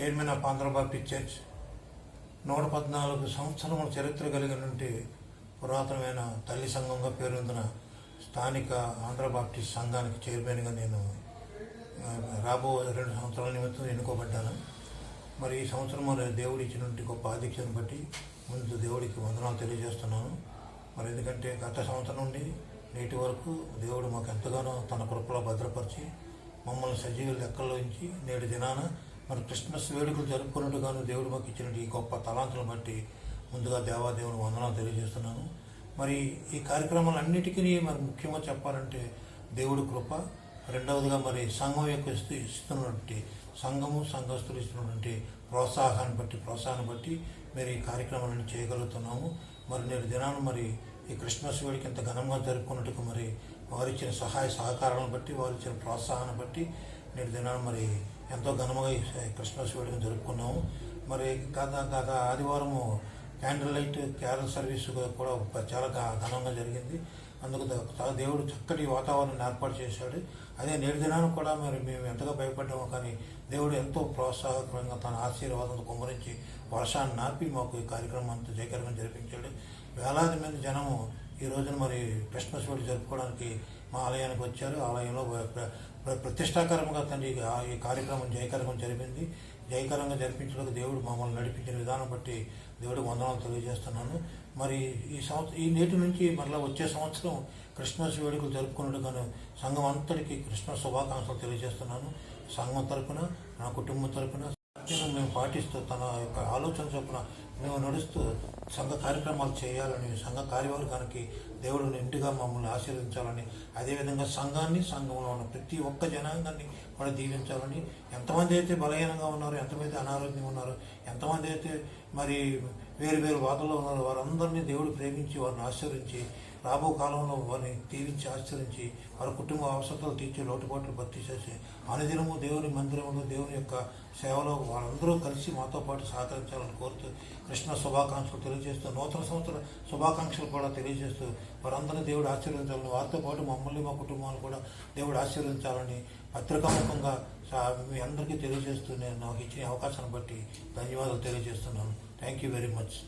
Chairman of Andhra church నూట పద్నాలుగు సంవత్సరముల చరిత్ర కలిగినటువంటి పురాతనమైన తల్లి సంఘంగా పేరొందిన స్థానిక ఆంధ్ర బాప్టిస్ట్ సంఘానికి చైర్మన్గా నేను రాబో రెండు సంవత్సరాల నిమిత్తం ఎన్నుకోబడ్డాను. మరి ఈ సంవత్సరం మరి దేవుడు ఇచ్చినటువంటి గొప్ప ఆధిక్యతను బట్టి ముందు దేవుడికి వందనాలు తెలియజేస్తున్నాను. మరి ఎందుకంటే గత సంవత్సరం నుండి నేటి వరకు దేవుడు మాకు ఎంతగానో తన కృపలో భద్రపరిచి మమ్మల్ని సజీవ లెక్కల్లో ఉంచి నేటి దినాన మరి క్రిస్మస్ వేడుకలు జరుపుకున్నట్టుగాను దేవుడు మాకు ఇచ్చిన ఈ గొప్ప తలాంతులను బట్టి ముందుగా దేవాదేవుని వందనాలు తెలియజేస్తున్నాను. మరి ఈ కార్యక్రమాలన్నిటికీ మరి ముఖ్యంగా చెప్పాలంటే దేవుడి కృప రెండవదిగా మరి సంఘం యొక్క ఇస్తున్నటువంటి సంఘము సంఘస్థులు ఇస్తున్నటువంటి ప్రోత్సాహాన్ని బట్టి ప్రోత్సాహాన్ని బట్టి మరి ఈ కార్యక్రమాలను చేయగలుగుతున్నాము. మరి నేడు దినాన మరి ఈ క్రిస్మస్ వేడికి ఇంత ఘనంగా జరుపుకున్నట్టుకు మరి వారిచ్చిన సహాయ సహకారాలను బట్టి వారిచ్చిన ప్రోత్సాహాన్ని బట్టి నేటి దినాన్ని మరి ఎంతో ఘనముగా క్రిస్మస్ వేడుకను జరుపుకున్నాము. మరి గత గత ఆదివారము క్యాండిల్ లైట్ క్యారల్ సర్వీస్ కూడా చాలా ఘనంగా జరిగింది. అందుకు దేవుడు చక్కటి వాతావరణాన్ని ఏర్పాటు చేశాడు. అదే నేటి దినాన్ని కూడా మరి మేము ఎంతగా భయపడ్డాము కానీ దేవుడు ఎంతో ప్రోత్సాహకరంగా తన ఆశీర్వాదంతో కుమ్మరించి వర్షాన్ని నాపి మాకు ఈ కార్యక్రమం అంతా జయకరంగా జరిపించాడు. వేలాది మంది జనము ఈ రోజున మరి క్రిస్మస్ వేడి జరుపుకోవడానికి మా ఆలయానికి వచ్చారు. ఆలయంలో ప్రతిష్టాకరంగా తండ్రి ఈ కార్యక్రమం జయకరంగా జరిపింది. జయకరంగా జరిపించడానికి దేవుడు మమ్మల్ని నడిపించిన విధానం బట్టి దేవుడు వందనాలు తెలియజేస్తున్నాను. మరి ఈ సంవత్సరం ఈ నేటి నుంచి మరలా వచ్చే సంవత్సరం క్రిస్మస్ వేడుకలు జరుపుకున్నట్టుగాను సంఘం అంతటికి క్రిస్మస్ శుభాకాంక్షలు తెలియజేస్తున్నాను. సంఘం తరపున నా కుటుంబం తరపున మేము పాటిస్తూ తన యొక్క ఆలోచన చొప్పున మేము నడుస్తూ సంఘ కార్యక్రమాలు చేయాలని సంఘ కార్యవర్గానికి దేవుడు నిండుగా మమ్మల్ని ఆశీర్వించాలని అదేవిధంగా సంఘాన్ని సంఘంలో ఉన్న ప్రతి ఒక్క జనాంగాన్ని కూడా దీవించాలని. ఎంతమంది అయితే బలహీనంగా ఉన్నారో ఎంతమంది అనారోగ్యంగా ఉన్నారో ఎంతమంది అయితే మరి వేరు వేరు బాధల్లో ఉన్నారో వారందరినీ దేవుడు ప్రేమించి వారిని ఆశీర్వించి రాబో కాలంలో వారిని దీవించి ఆశ్రయించి వారి కుటుంబ అవసరాలు తీర్చి లోటుపాట్లు భర్తీ చేసి అనుదినము దేవుని మందిరంలో దేవుని యొక్క సేవలో వారందరూ కలిసి మాతో పాటు సహకరించాలని కోరుతూ కృష్ణ శుభాకాంక్షలు తెలియజేస్తూ నూతన సంవత్సర శుభాకాంక్షలు కూడా తెలియజేస్తూ వారందరూ దేవుడు ఆశీర్వదించాలని వారితో పాటు మమ్మల్ని మా కుటుంబాలను కూడా దేవుడు ఆశీర్వదించాలని పత్రికాముఖంగా మీ అందరికీ తెలియజేస్తూ నేను నాకు ఇచ్చిన అవకాశాన్ని బట్టి ధన్యవాదాలు తెలియజేస్తున్నాను. Thank you very much